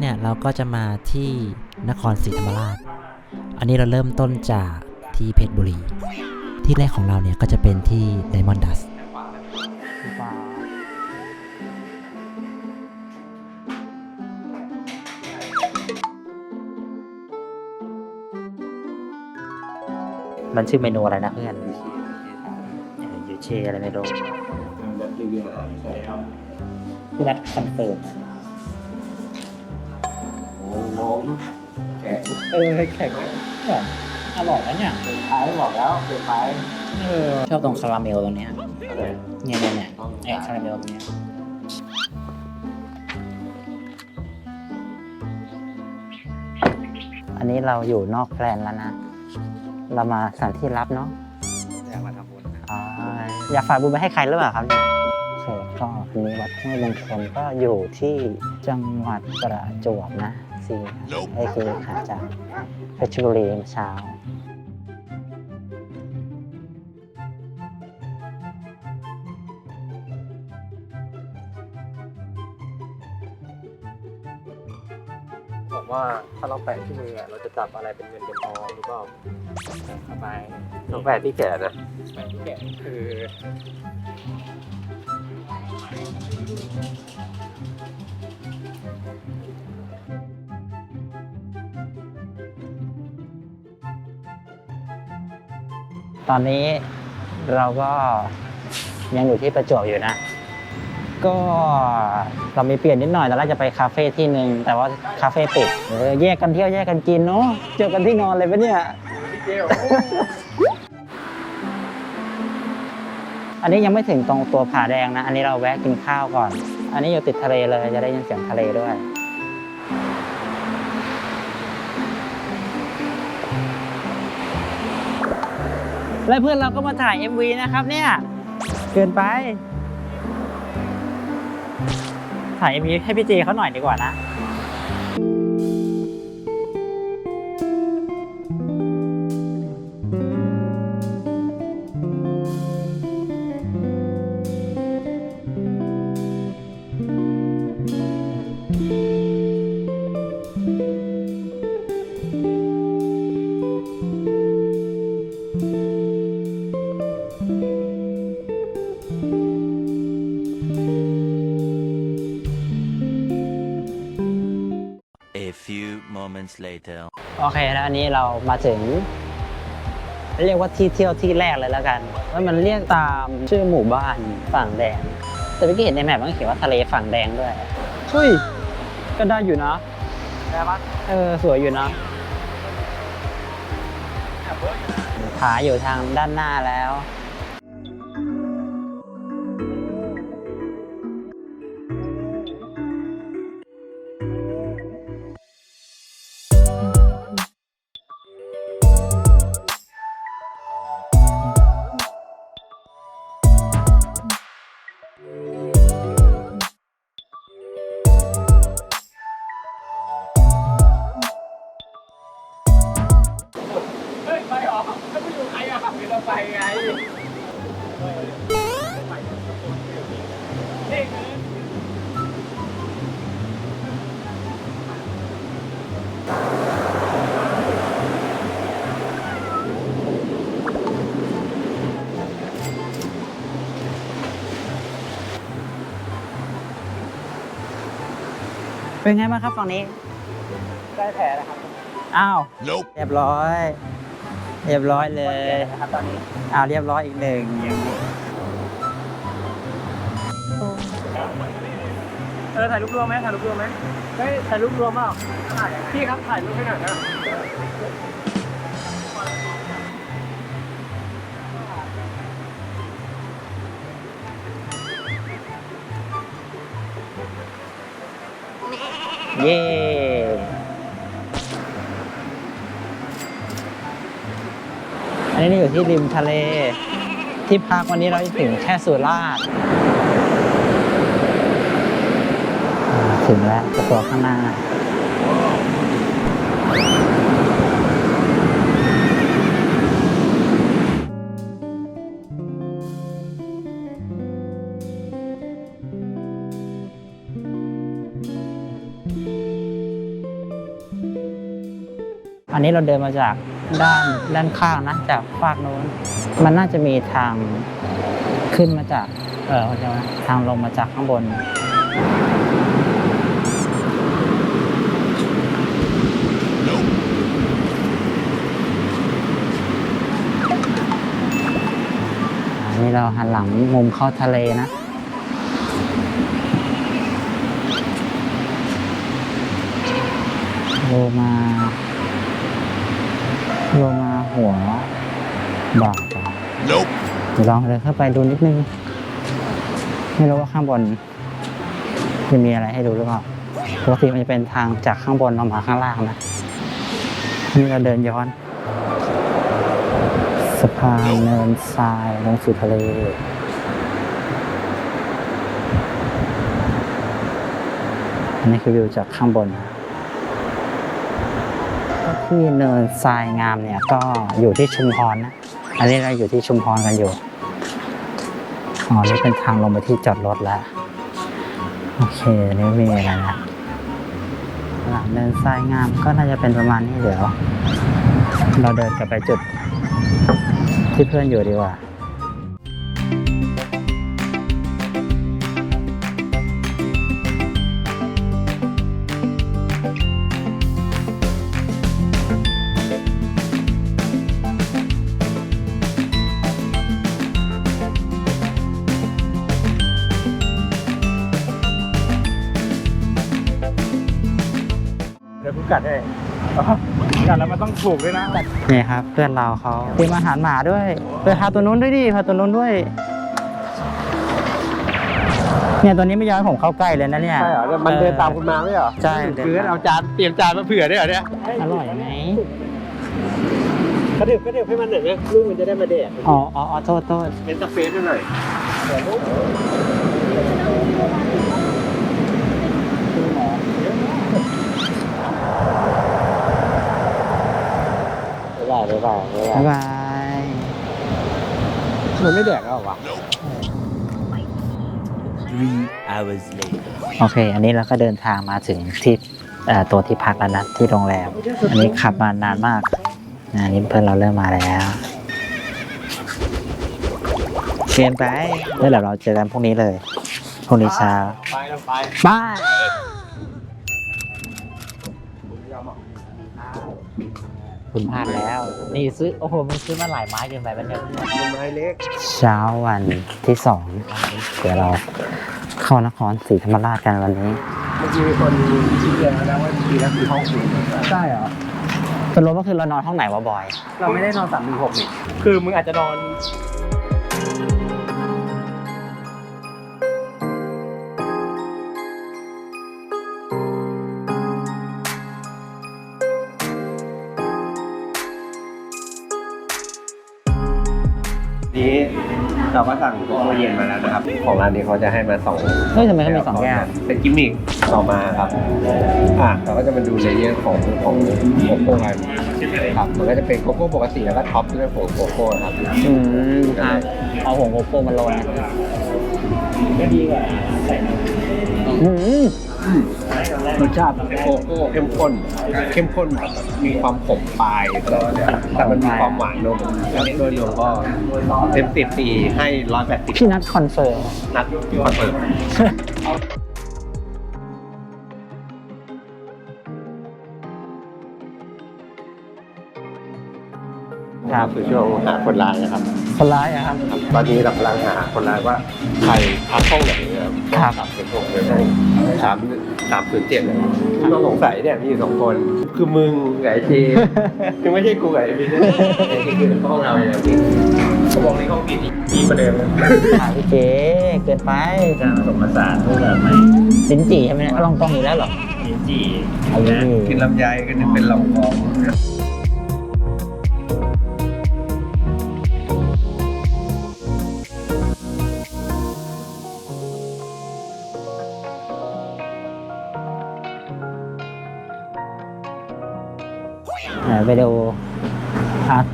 เนี่ยเราก็จะมาที่นครศรีธรรมราช อันนี้เราเริ่มต้นจากที่เพชรบุรี ที่แรกของเราเนี่ยก็จะเป็นที่ Diamond Dust มันชื่อเมนูอะไรนะเพื่อนยูเชอะไรไม่รู้พี่นัดคอนเฟิร์ม เออแข็งแบบอร่อยนะเนี่ยท้ายบอกแล้วเปลี่ยนไปเออ ชอบตรงคาราเมลตรงเนี้ยเนี่ยเนี่ยเนี่ยไอ้คาราเมลตรงเนี้ยอันนี้เราอยู่นอกแพลนแล้วนะ เรามาสถานที่รับเนาะอยากมาทำบุญอ่าอยากฝากบุญไปให้ใครหรือเปล่าครับเนี่ยโอเคก็อันนี้วัดห้วยมงคลก็อยู่ที่จังหวัดประจวบนะ สิไอ้คือหาจากเพชรบุรีเมื่อเช้าบอกว่าถ้าเราแปะที่มือเราจะจับอะไรเป็นเงินเป็นทองหรือเปล่าเข้าไปต้องแปะที่แขนนะแปะที่แกะคือ ตอนนี้เราก็ยังอยู่ที่ประจวบอยู่นะ ก็เรามีเปลี่ยนนิดหน่อยตอนแรกจะไปคาเฟ่ที่หนึ่งแต่ว่าคาเฟ่ปิดเออแยกกันเที่ยวแยกกันกินเนาะเจอกันที่นอนเลยปะเนี่ยพี่เกลอันนี้ยังไม่ถึงตรงตัวผาแดงนะ อันนี้เราแวะกินข้าวก่อน อันนี้อยู่ติดทะเลเลยจะได้ยินเสียงทะเลด้วย และเพื่อนเราก็มาถ่าย MV นะครับเนี่ย เกินไป ถ่าย MV ให้พี่เจเขาหน่อยดีกว่านะ later. โอเคแล้วอันนี้เรามาถึง เรียกว่าที่เที่ยวที่แรกเลยแล้วกันแล้วมันเรียกตามชื่อหมู่บ้านฝั่งแดง แต่เมื่อกี้เห็นในแมปมันเขียนว่าทะเลฝั่งแดงด้วยเฮ้ยก็ได้อยู่นะได้ปะเออสวยอยู่นะผาอยู่ทางด้านหน้าแล้ว เป็นไงบ้างครับฝั่งนี้ ได้แผลนะครับอ้าว Nope. เรียบร้อย เรียบร้อยเลยนะครับตอนนี้อ้าวเรียบร้อยอีกหนึ่งอย่างนี้เออถ่ายรูปรวมไหมถ่ายรูปรวมไหมเฮ้ยถ่ายรูปรวมเปล่าพี่ครับถ่ายรูปให้หน่อยนะ เย้อันนี้อยู่ที่ริมทะเล ที่พักวันนี้เราจะถึงแค่สุราษฎร์ถึงแล้วตัวข้างหน้า อันนี้เราเดินมาจากด้านด้านข้างนะจากฝากโน้น มันน่าจะมีทางขึ้นมาจาก เออเขาเรียว่าทางลงมาจากข้างบน อันนี้เราหันหลังมุมเข้าทะเลนะโลมา โลมาหัวบาทอะเดี๋ยวลองเดินเข้าไปดูนิดนึง ไม่รู้ว่าข้างบนจะมีอะไรให้ดูหรือเปล่าปกติมันจะเป็นทางจากข้างบนลงมาข้างล่างนะนี่เราเดินย้อนสะพานเนินทรายลงสู่ทะเลอันนี้คือวิวจากข้างบนก็ ที่เนินทรายงามเนี่ยก็อยู่ที่ชุมพรนะ อันนี้เราอยู่ที่ชุมพรกันอยู่ อ๋อ นี่เป็นทางลงไปที่จอดรถแล้ว โอเค นี่ม่มีอะไรนะหลังเนินทรายงามก็น่าจะเป็นประมาณนี้เดี๋ยว เราเดินกลับไปจุดที่เพื่อนอยู่ดีกว่า เดี๋ยวกูกัดให้อ๋อกัดแล้วมันต้องถูกด้วยนะนี่ครับ เพื่อนเราเขาเตรียมอาหารหมาด้วยไปพาตัวนู้นด้วยดิพาตัวนู้นด้วย เนี่ยตัวนี้ไม่ยอมให้ผมเข้าใกล้เลยนะเนี่ยใช่เหรอมันเดินตามคุณมาไม่เหรอใช่คือเอาจานเตรียมจานมาเผื่อด้วยเหรอเนี่ยอร่อยไหมกระเดือบกระเดือบให้มันหน่อยนะลูกมันจะได้มาแดกอ๋ออ๋ออ๋อโทษโทษเป็นสเปซด้วยหน่อย บ๊ายบายบ๊ายบายบ๊ายบายมันไม่แดกแล้วเหรอวะ Three hours later. โอเค อันนี้เราก็เดินทางมาถึงที่เอ่อตัวที่พักแล้วนะที่โรงแรม อันนี้ขับมานานมากอะอันนี้เพื่อนเราเริ่มมาแล้วเกินไปแล้วเดี๋ยวเราเจอกันพรุ่งนี้เลยพรุ่งนี้เช้าไปแล้วไป บาย คุณพลาดแล้ว นี่ซื้อ โอ้โหมันซื้อมาหลายไม้เกินไปปะเนี่ยต้นไม้เล็ก เช้าวันที่สองเดี๋ยวเราเข้านครศรีธรรมราชกันวันนี้ เมื่อกี้มีคนชี้แจงแล้วนะว่าจริงๆแล้วคือห้องคุณใช่เหรอสรุปก็คือเรานอนห้องไหนวะบอย เราไม่ได้นอนสามหนึ่งหกนี่คือมึงอาจจะนอน นี้เราก็สั่งโมเย็นมาแล้วนะครับ ของร้านนี้เขาจะให้มาสองเฮ้ยทำไมเขามีสองแก้วเป็นกิมมิคต่อมาครับอะเราก็จะมาดูเลเยอร์ของของโกโก้กันครับมันก็จะเป็นโกโก้ปกติแล้วก็ท็อปด้วยผงโกโก้ครับอืมครับเอาผงโกโก้มาโรยนะก็ดีกว่าใส่อืม รสชาติโกโก้เข้มข้น เข้มข้นแบบมีความขมปลายแต่แต่มันมีความหวานนมแล้วโดยรวมก็เต็มสิบปีให้ร้อยแปดสิบพี่นัทคอนเฟิร์มนัดคอนเฟิร์มครับคือช่วงหาคนร้ายนะครับ คนร้ายอะครับ ตอนนี้เรากำลังหาคนร้ายว่าใครพักห้องไหนนะ ครับครับสามเป็นห้องเป็นห้องสามสามศูนย์เจ็ดเลยที่ต้องสงสัยเนี่ยมีอยู่สองคน คือมึงกับไอ้เจคือไม่ใช่กูกับไอ้พีนะไอ้ที่คือห้องเราเนี่ยจริงเขาบอกในห้องพีดีประเดิมนะถามพี่เจ๊เกินไปการผสมผสานรูปแบบใหม่ลิ้นจี่ใช่ไหมเนี่ยลองกองอยู่แล้วเหรอ ลิ้นจี่เอาลิ้นจี่กินลำไยก็จะเป็นลำคองไหน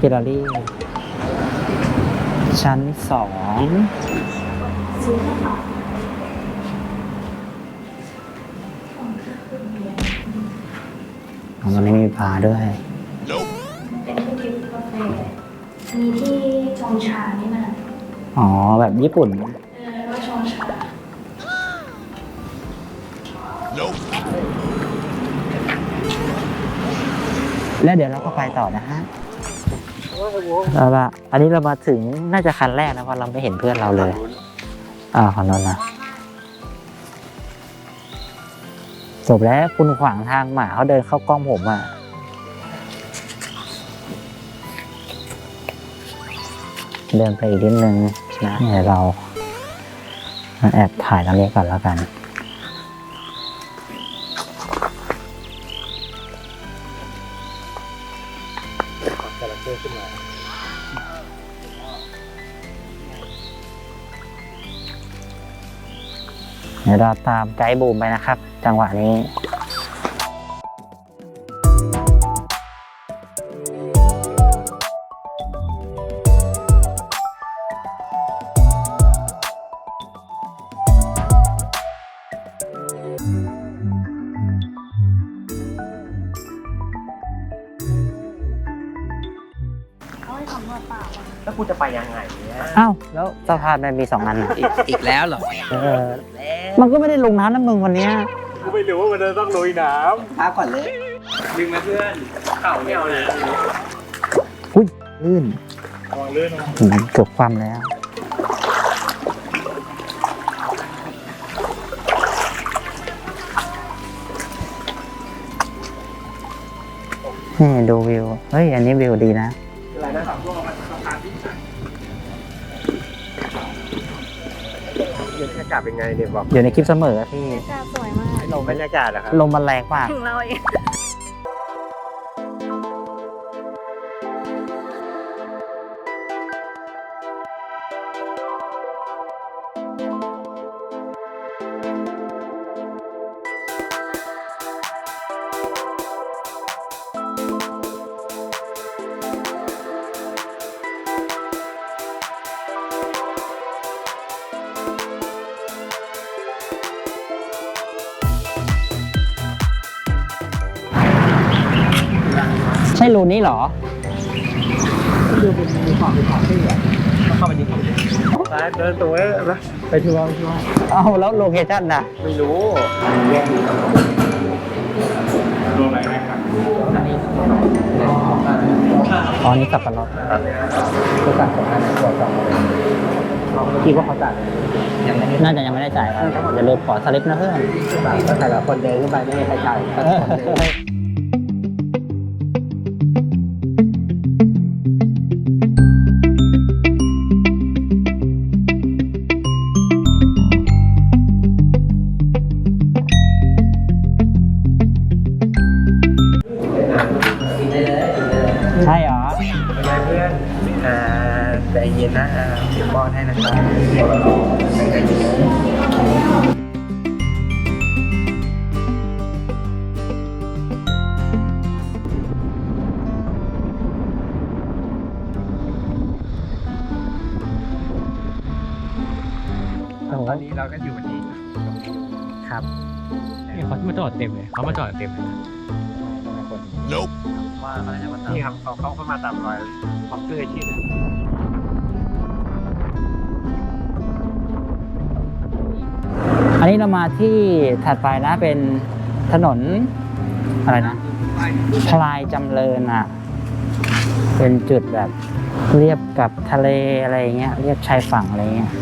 อาร์ตแกลเลอรี่ชั้นสองตรงนี้มีพาด้วย มีที่ชงชานี่นะอ๋อ แบบญี่ปุ่น เออแล้วก็ชงชา แล้วเดี๋ยวเราก็ไปต่อนะฮะ เอาละอันนี้เรามาถึงน่าจะคันแรกนะเพราะเราไม่เห็นเพื่อนเราเลย อ่าขอนนนะจบแล้วคุณขวางทางหมาเขาเดินเข้ากล้องผมอะเดินไปอีกนิดนึงนะเดี๋ยวเราแอบถ่ายตรงนี้ก่อนแล้วกัน ดี๋ยวเราตามไกด์บูมไปนะครับ จังหวะนี้แล้วกูจะไปยังไงเนี่ยอ้าวแล้วสะพานมันมีสองอันอะอีกแล้วเหรอ เออ มันก็ไม่ได้ลงน้ำนะมึงวันเนี้ยกูไม่รู้ว่ามันจะต้องลุยน้ำพักก่อนเลยดึงมาเพื่อนเข่าไม่เอาเลยอุ้ยลื่นระวังลื่นนะอืมเกือบความแล้ว นี่ดูวิว เฮ้ย อันนี้วิวดีนะ อะไรนะสามตัวมัน บรรยากาศเป็นไงเนี่ยบอกอยู่ในคลิปเสมอพี่บรรยากาศสวยมากลมบรรยากาศนะครับ ลมมันแรงมาก ถึงเราเอง ใช่รูนี้เหรอไปเดินตรงนี้นะไปทัวร์ไปทัวร์เอาแล้วโลเคชั่นนะไม่รู้อ๋อนี่สับปะรดก็สั่งสองอันตัวสองคิดว่าเขาจ่ายยังไม่น่าจะยังไม่ได้จ่ายครับอย่าลืมขอสลิปนะเพื่อนก็แต่ละคนเดินขึ้นไปไม่มีใครจ่าย เราก็อยู่ที่ครับนี่เขามาจอดเต็มเลยเขามาจอดเต็มเลยว่าเขาจะมาที่ครับเขาเขาเข้ามาตามรอยคอปเตอร์ที่เนี่ยอันนี้เรามาที่ถัดไปนะเป็นถนนอะไรนะพลายจำเริญอะ เป็นจุดแบบเรียบกับทะเลอะไรอย่างเงี้ยเรียบชายฝั่งอะไรเงี้ย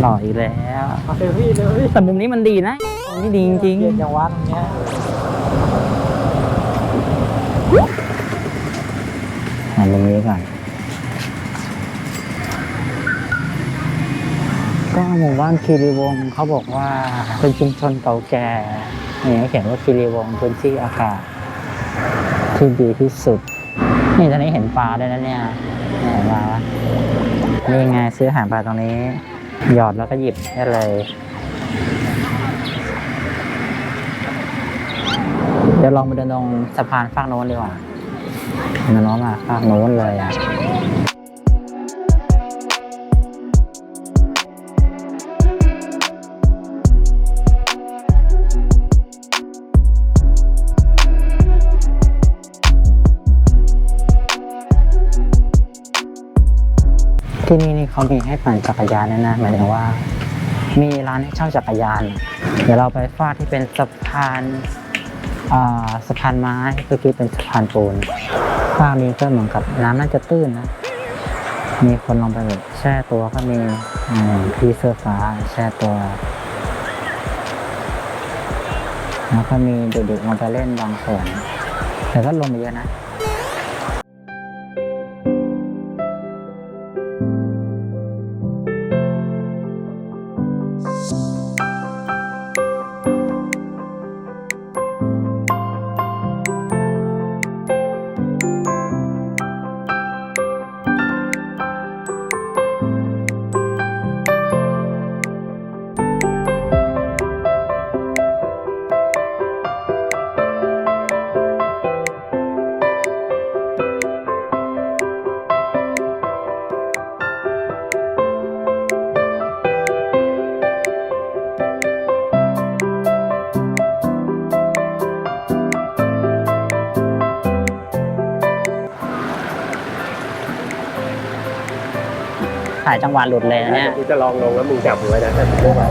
หล่ออีกแล้วมาเซลฟี่เลยแต่มุมนี้มันดีนะมุมนี้ดีจริงเย็นจังวะตรงเนี้ยๆหันมุมนี้ก่อน ก็หมู่บ้านคีรีวงศ์เขาบอกว่าเป็นชุมชนเก่าแก่นี่เขียนว่าคีรีวงศ์พื้นที่อากาศที่ดีที่สุด นี่ตอนนี้เห็นปลาด้วยนะเนี่ยเห็นปลานี่ไงซื้ออาหารปลาตรงนี้ หยอดแล้วก็หยิบให้เลยเดี๋ยวลองไปเดินตรงสะพานฝั่งโน้นดีกว่าเดินโน้นมาฝั่งโน้นเลยอะ ที่นี่นี่เขามีให้ปั่นจักรยานด้วยนะหมายถึงว่า มีร้านให้เช่าจักรยาน เดี๋ยวเราไปฟาดที่เป็นสะพานอ่าสะพานไม้เมื่อกี้เป็นสะพานปูนข้างนี้ก็เหมือนกับน้ำน่าจะตื้นนะ มีคนลงไปแบบแช่ตัวก็มีอืมพี่เสื้อฟ้าแช่ตัว แล้วก็มีเด็กๆลงไปเล่นบางส่วนแต่ก็ลงไปเยอะนะายจังหวะหลุดเลยนะเนี่ยกูจะลองลงแล้วมึงจับไว้นะถ้ามึงไม่ไหว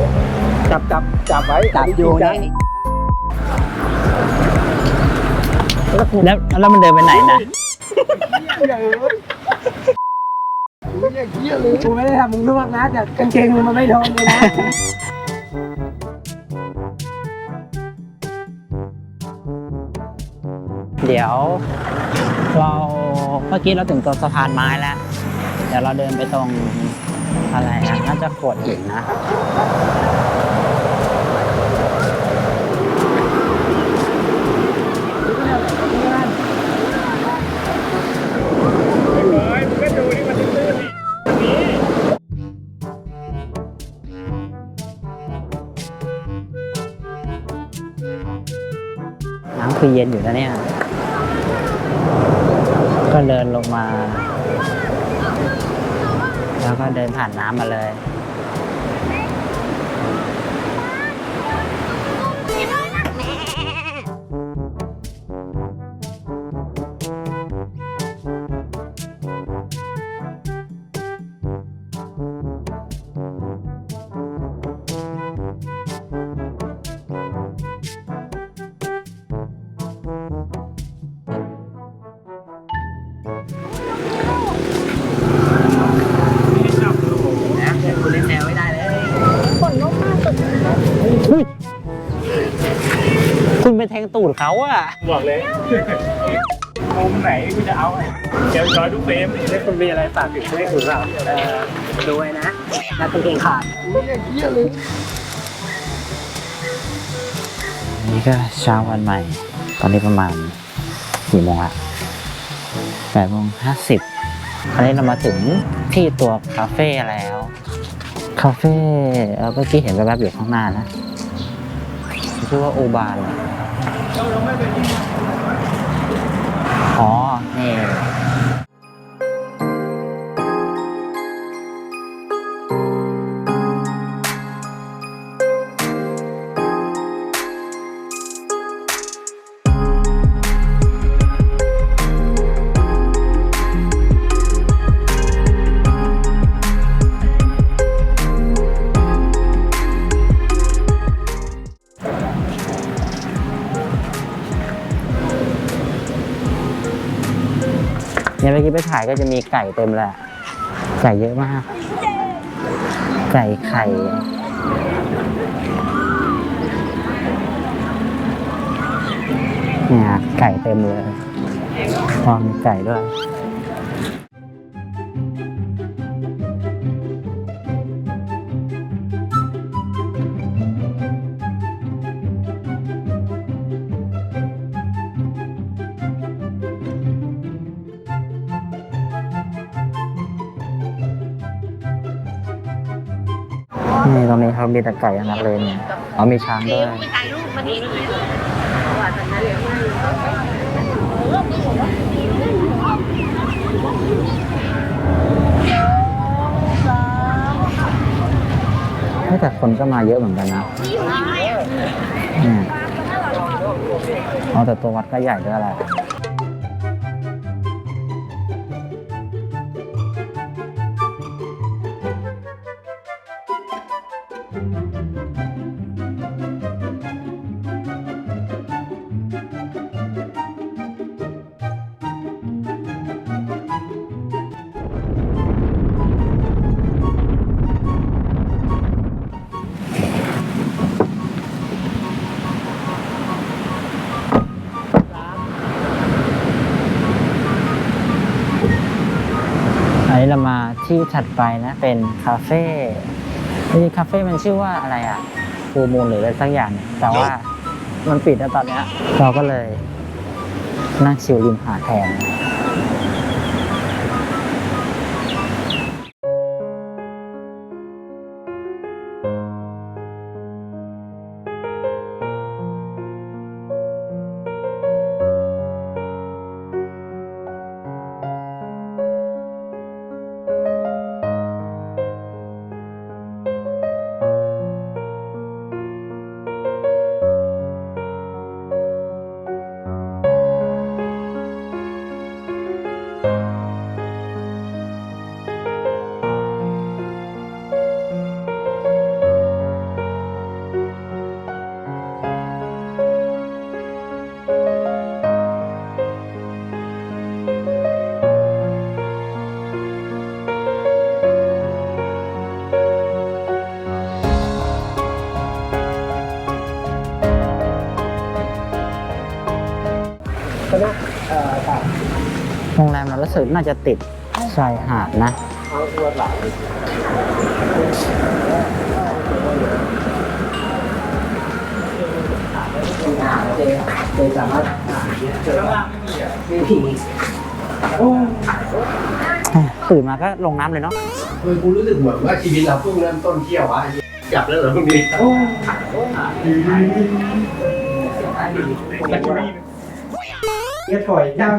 จับจับจับไว้จับอยู่จันี่แล้วแล้วมันเดินไปไหนนะกูไม่ได้ทำมึงร่วงนะแต่กางเกงมึงมันไม่โดนเลยนะเดี๋ยว เราเมื่อกี้เราถึงตัวสะพานไม้แล้วเดี๋ยวเราเดินไปตรงอะไรนะน่าจะโขดหินนะน้ำคือเย็นอยู่นะเนี่ย ก็เดินลงมา แล้วก็เดินผ่านน้ำมาเลย เขาอะบอกเลยมุมไหนกูจะเอาเดี๋ยวจอยทุกเฟรมแล้วคุณมีอะไรฝากถึงให้คุณเปล่าเออดูไว้นะถ้ากางเกงขาดนี่ก็เช้าวันใหม่ ตอนนี้ประมาณสี่โมงละแปดโมงห้าสิบอันนี้เรามาถึงที่ตัวคาเฟ่แล้ว คาเฟ่เอ่อเมื่อกี้เห็นแวบๆอยู่ข้างหน้านะชื่อว่าโอบาน อ๋อ นี่ ไปถ่ายก็จะมีไก่เต็มเลยอะไก่เยอะมาก ไก่ไข่เนี่ยไก่เต็มเลยพร้อมไก่ด้วย นี่ตรงนี้เขามีแต่ไก่ทั้งนั้นเลยเนี่ยอ๋อมีช้างด้วย ถ่ายรูปมาดิเฮ้แต่คนก็มาเยอะเหมือนกันนะเนี่ยอ๋อแต่ตัววัดก็ใหญ่ด้วยแหละ ถัดไปนะเป็นคาเฟ่นี่คาเฟ่มันชื่อว่าอะไรอะฟูมูลหรืออะไรสักอย่าง แต่ว่ามันปิดแล้วตอนเนี้ยเราก็เลยนั่งชิลริมหาดแทน สึกน่าจะติดชายหาดนะตื่นมาก็ลงน้ำเลยเนาะเออกูรู้สึกเหมือนว่าชีวิตเราเพิ่งเริ่มต้นเที่ยววะกลับแล้วเหรอพรุ่งนี้โอ้เนี่ยถอยย่าง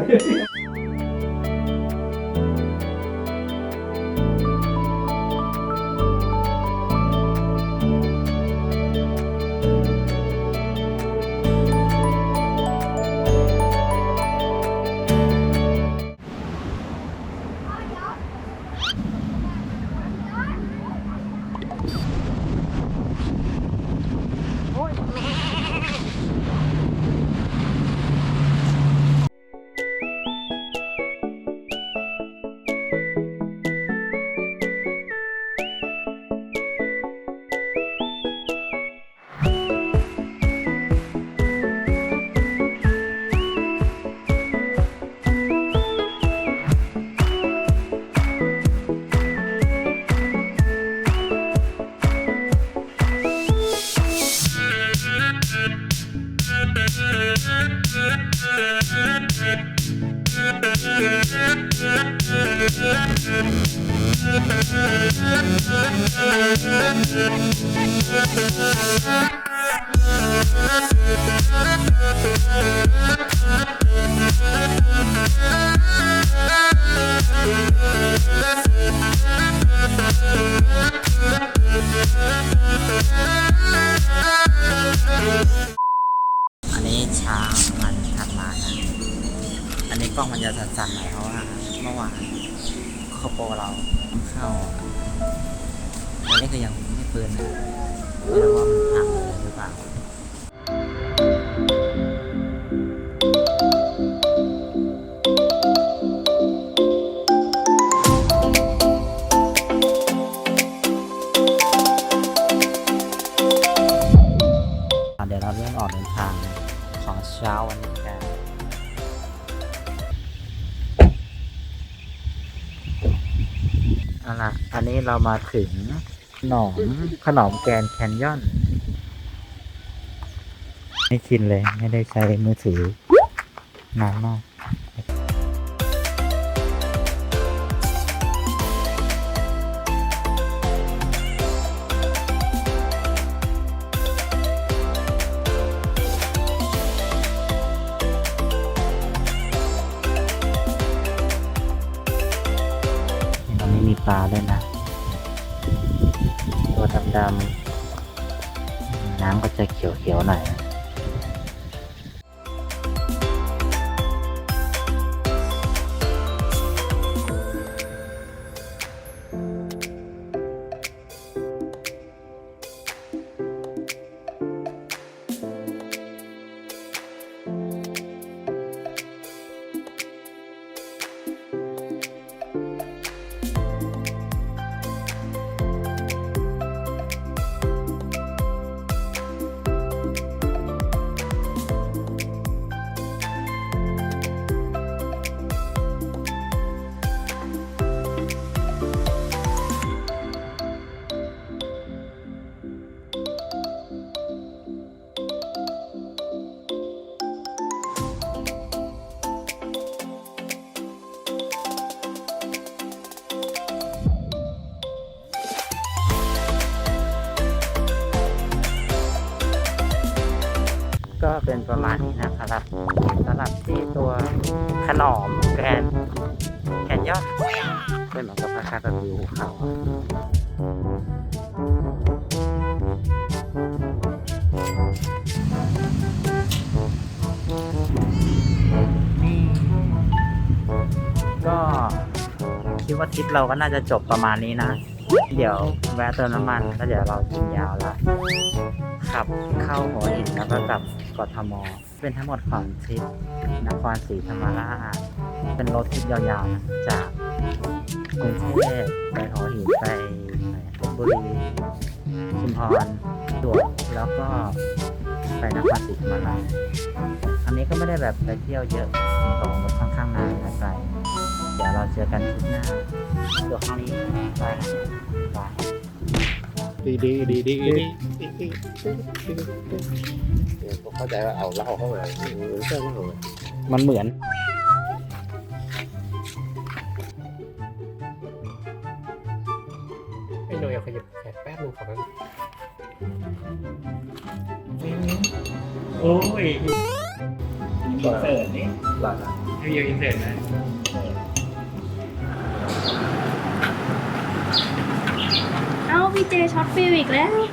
มาถึงหนองขนอมแกนแคนยอน ไม่ชินเลย ไม่ได้ใช้มือถือนานมากปลาด้ยนะ ดำ น้ำก็จะเขียวๆหน่อย ประมาณนี้นะครับสำหรับที่ตัวขนอมแกนแกนยอดเป็นเหมือนกับคล้ายๆแบบวิวภูเขานี่ก็คิดว่าทริปเราก็น่าจะจบประมาณนี้นะ เดี๋ยวแวะเติมน้ำมันแล้วเดี๋ยวเรากินยาวล้วขับเข้าหัวหินแล้วก็กลับ กทม เป็นทั้งหมดของทริปนครศรีธรรมราช เป็นรถทริปยาวๆนะจากกรุงเทพไปหัวหินไปเพชรบุรีชุมพรสวดแล้วก็ไปนครศรีธรรมราชอันนี้ก็ไม่ได้แบบไปเที่ยวเยอะตรงรถค่อนข้างนานนะไปเดี๋ยวเราเจอกันทริปหน้าตัวครั้งนี้ไปไปดีดีดีดีดี ผมเข้าใจว่าเอาเหล้าเข้ามาเออเจ้าเหล้ามามันเหมือน ไอ้หน่อยเอาขยับแขนแป๊บนึงขอแป๊บนึงโอ้ยอินเสิร์ตนี่หลังให้ยูอินเสิร์ตนะเอ้าพี่เจช็อตฟิลอีกแล้ว